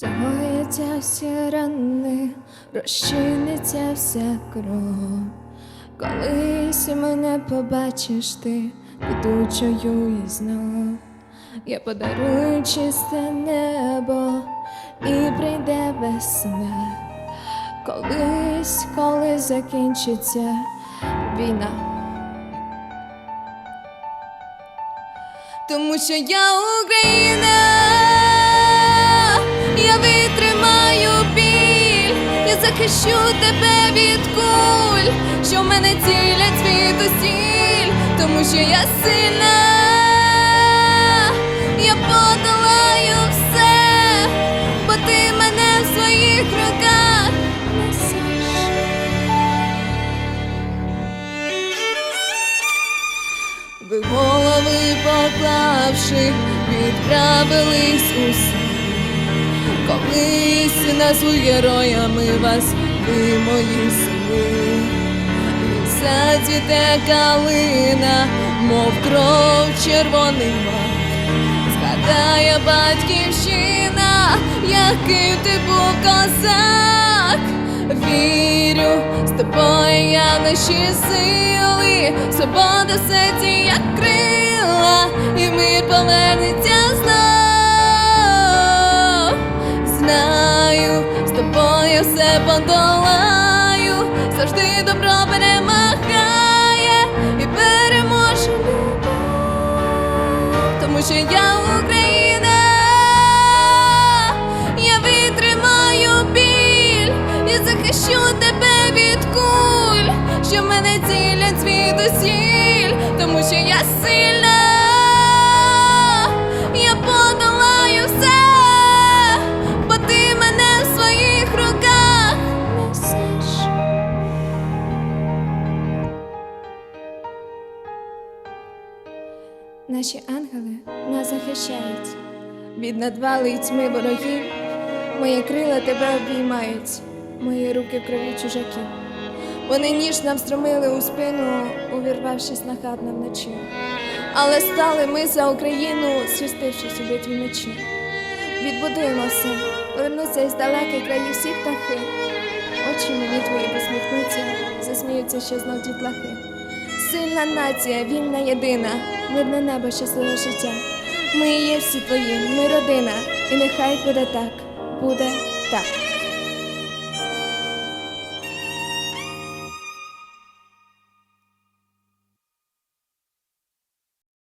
Загояться всі рани, розчиниться вся кров. Колись мене побачиш ти ведучою і знов. Я подарую чисте небо і прийде весна. Колись, коли закінчиться війна. Тому що я Україна, захищу тебе від куль, що в мене цілять звідусіль, тому що я сильна, я подолаю все, бо ти мене в своїх руках несеш. Ви голови поклавши, відправились у світ. Колись назву героями вас, ви мої сини. І зацвіте калина, мов кров червоний мак. Згадає батьківщина, який ти був козак. Вірю, з тобою я наші сили, свобода в серці, як крила, і мир все подолаю, завжди добро перемагає і переможе любов, тому що я Україна, я витримаю біль, я захищу тебе від куль, що мене цілять звідусіль, тому що я сильна, Наші ангели нас захищають від надвали й тьми ворогів. Мої крила тебе обіймають, мої руки в крові чужаків. Вони ніж нам стромили у спину, увірвавшись нахабно вночі. Але стали ми за Україну, свістившись у битві мечі. Відбудуємося, повернуться із далеких країв всі птахи. Очі мені твої посміхнуться, засміються ще знов дітлахи. Сильна нація, вільна єдина, мирне небо, щасливе життя. Ми є всі твої, ми родина, і нехай буде так, буде так.